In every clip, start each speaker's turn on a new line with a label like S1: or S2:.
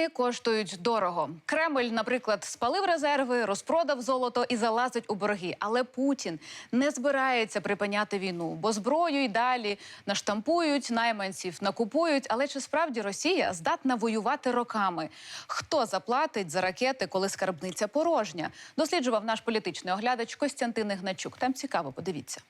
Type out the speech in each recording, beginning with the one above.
S1: війни коштують дорого. Кремль, наприклад, спалив резерви, розпродав золото і залазить у борги. Але Путін не збирається припиняти війну, бо зброю й далі наштампують, найманців накупують. Але чи справді Росія здатна воювати роками? Хто заплатить за ракети, коли скарбниця порожня? Досліджував наш політичний оглядач Костянтин Ігначук. Там цікаво, подивіться.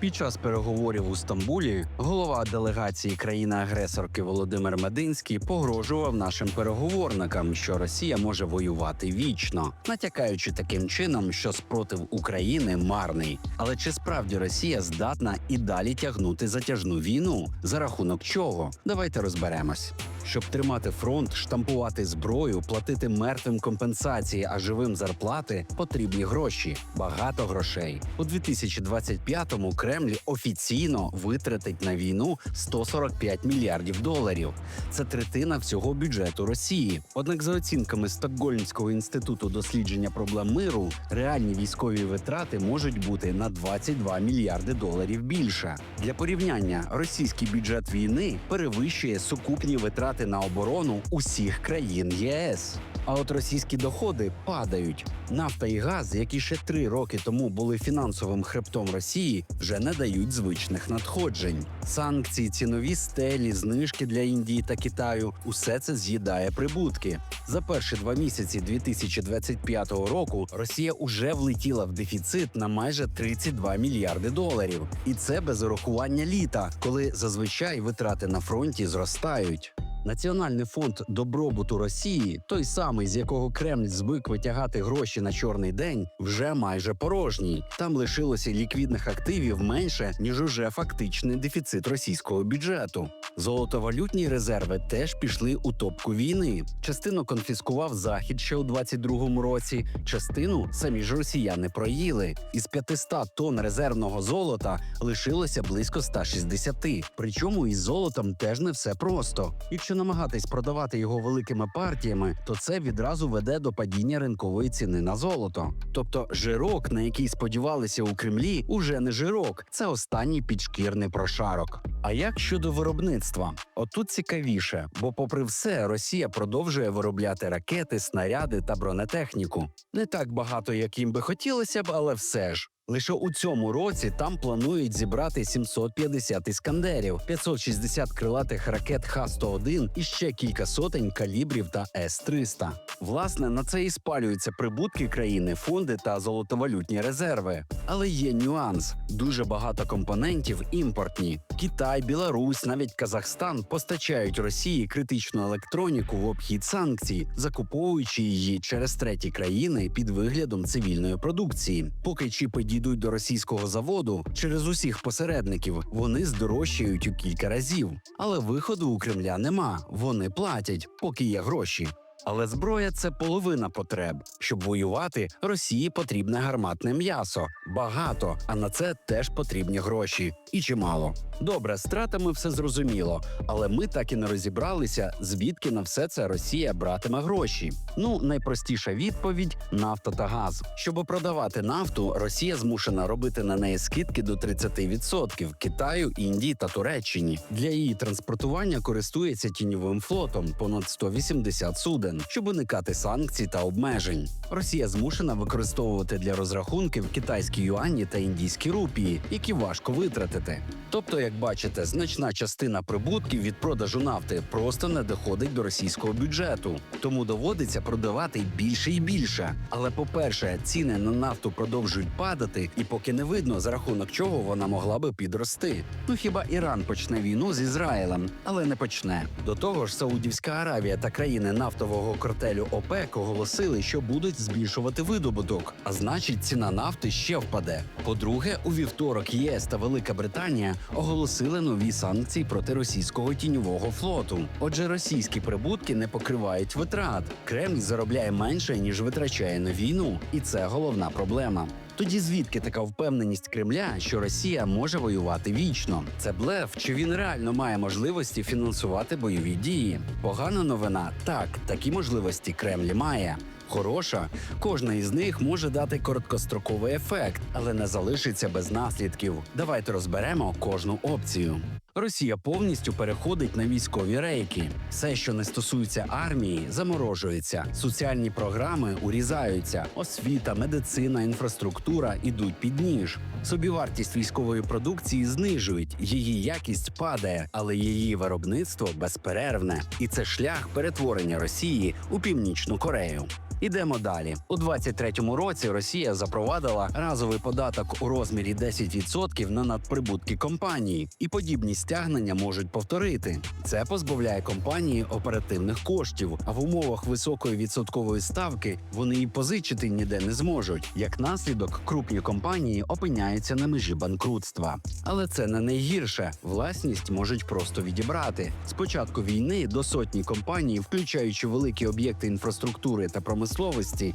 S2: Під час переговорів у Стамбулі голова делегації країни-агресорки Володимир Мединський погрожував нашим переговорникам, що Росія може воювати вічно, натякаючи таким чином, що спротив України марний. Але чи справді Росія здатна і далі тягнути затяжну війну? За рахунок чого? Давайте розберемось. Щоб тримати фронт, штампувати зброю, платити мертвим компенсації, а живим зарплати, потрібні гроші. Багато грошей. У 2025-му Кремль офіційно витратить на війну 145 мільярдів доларів. Це третина всього бюджету Росії. Однак, за оцінками Стокгольмського інституту дослідження проблем миру, реальні військові витрати можуть бути на 22 мільярди доларів більше. Для порівняння, російський бюджет війни перевищує сукупні витрати на оборону усіх країн ЄС. А от російські доходи падають. Нафта і газ, які ще три роки тому були фінансовим хребтом Росії, вже не дають звичних надходжень. Санкції, цінові стелі, знижки для Індії та Китаю усе це з'їдає прибутки. За перші два місяці 2025 року Росія уже влетіла в дефіцит на майже 32 мільярди доларів, і це без урахування літа, коли зазвичай витрати на фронті зростають. Національний фонд добробуту Росії, той самий, з якого Кремль звик витягати гроші на чорний день, вже майже порожній. Там лишилося ліквідних активів менше ніж уже фактичний дефіцит російського бюджету. Золотовалютні резерви теж пішли у топку війни. Частину конфіскував захід ще у 22-му році. Частину самі ж росіяни проїли. Із 500 тонн резервного золота лишилося близько 160. Причому із золотом теж не все просто. Якщо намагатись продавати його великими партіями, то це відразу веде до падіння ринкової ціни на золото. Тобто жирок, на який сподівалися у Кремлі, уже не жирок, це останній підшкірний прошарок. А як щодо виробництва? Отут цікавіше, бо, попри все, Росія продовжує виробляти ракети, снаряди та бронетехніку. Не так багато, як їм би хотілося б, але все ж. Лише у цьому році там планують зібрати 750 іскандерів, 560 крилатих ракет Х-101 і ще кілька сотень калібрів та С-300. Власне, на це і спалюються прибутки країни, фонди та золотовалютні резерви. Але є нюанс: дуже багато компонентів імпортні. Китай, Білорусь, навіть Казахстан постачають Росії критичну електроніку в обхід санкцій, закуповуючи її через треті країни під виглядом цивільної продукції. Поки чіпи дійдуть до російського заводу через усіх посередників, вони здорожчають у кілька разів. Але виходу у Кремля нема. Вони платять, поки є гроші. Але зброя це половина потреб. Щоб воювати, Росії потрібне гарматне м'ясо. Багато, а на це теж потрібні гроші. І чимало. Добре, з стратами все зрозуміло, але ми так і не розібралися, звідки на все це Росія братиме гроші. Ну, найпростіша відповідь нафта та газ. Щоб продавати нафту, Росія змушена робити на неї скидки до 30% Китаю, Індії та Туреччині. Для її транспортування користується тіньовим флотом понад 180 суден, щоб уникати санкцій та обмежень. Росія змушена використовувати для розрахунків китайські юані та індійські рупії, які важко витратити. Тобто, як бачите, значна частина прибутків від продажу нафти просто не доходить до російського бюджету, тому доводиться продавати більше і більше. Але по-перше, ціни на нафту продовжують падати, і поки не видно за рахунок чого вона могла би підрости. Ну хіба Іран почне війну з Ізраїлем, але не почне. До того ж, Саудівська Аравія та країни нафтового картелю ОПЕК оголосили, що будуть збільшувати видобуток, а значить, ціна нафти ще впаде. По-друге, у вівторок ЄС та Велика Британія оголосили нові санкції проти російського тіньового флоту. Отже, російські прибутки не покривають витрат. Кремль заробляє менше ніж витрачає на війну, і це головна проблема. Тоді звідки така впевненість Кремля, що Росія може воювати вічно? Це блеф, чи він реально має можливості фінансувати бойові дії? Погана новина так, такі можливості Кремль має. хороша, кожна із них може дати короткостроковий ефект, але не залишиться без наслідків. Давайте розберемо кожну опцію. Росія повністю переходить на військові рейки. Все, що не стосується армії, заморожується. Соціальні програми урізаються. Освіта, медицина, інфраструктура ідуть під ніж. Собівартість військової продукції знижують, її якість падає, але її виробництво безперервне. І це шлях перетворення Росії у північну Корею. Ідемо далі. У 23-му році Росія запровадила разовий податок у розмірі 10% на надприбутки компанії, і подібні стягнення можуть повторити. Це позбавляє компанії оперативних коштів, а в умовах високої відсоткової ставки вони і позичити ніде не зможуть. Як наслідок, крупні компанії опиняються на межі банкрутства. Але це не найгірше. Власність можуть просто відібрати. З початку війни до сотні компаній, включаючи великі об'єкти інфраструктури та промисловості,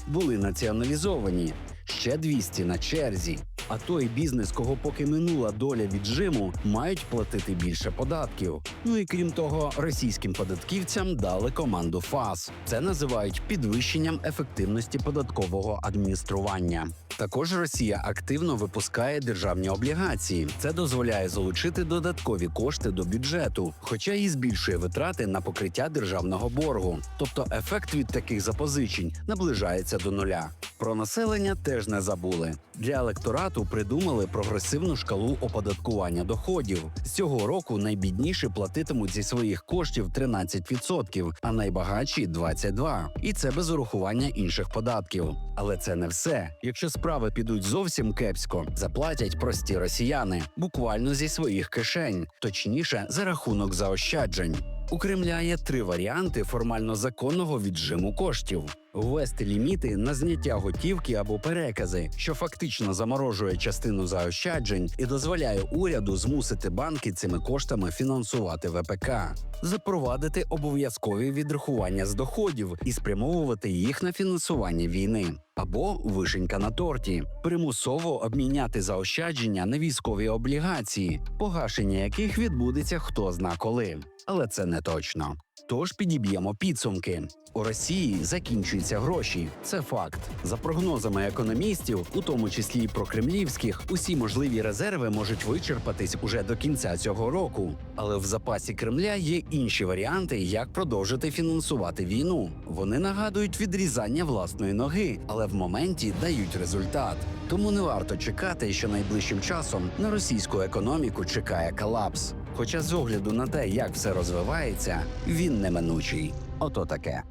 S2: були націоналізовані. Ще 200 на черзі. А той бізнес, кого поки минула доля віджиму, мають платити більше податків. Ну і крім того, російським податківцям дали команду ФАС. Це називають підвищенням ефективності податкового адміністрування. Також Росія активно випускає державні облігації. Це дозволяє залучити додаткові кошти до бюджету, хоча і збільшує витрати на покриття державного боргу. Тобто ефект від таких запозичень наближається до нуля. Про населення теж не забули. Для електорату придумали прогресивну шкалу оподаткування доходів. З цього року найбідніші платитимуть зі своїх коштів 13%, а найбагатші 22%. І це без урахування інших податків. Але це не все. Якщо справи підуть зовсім кепсько, заплатять прості росіяни буквально зі своїх кишень, точніше за рахунок заощаджень. У Кремля є три варіанти формально законного віджиму коштів: ввести ліміти на зняття готівки або перекази, що фактично заморожує частину заощаджень і дозволяє уряду змусити банки цими коштами фінансувати ВПК, запровадити обов'язкові відрахування з доходів і спрямовувати їх на фінансування війни. Або вишенька на торті, примусово обміняти заощадження на військові облігації, погашення яких відбудеться хто зна коли. Але це не точно. Тож підіб'ємо підсумки. У Росії закінчуються гроші. Це факт. За прогнозами економістів, у тому числі й прокремлівських, усі можливі резерви можуть вичерпатись уже до кінця цього року. Але в запасі Кремля є інші варіанти, як продовжити фінансувати війну. Вони нагадують відрізання власної ноги, але в моменті дають результат. Тому не варто чекати, що найближчим часом на російську економіку чекає колапс. Хоча з огляду на те, як все розвивається, він неминучий. Ото таке.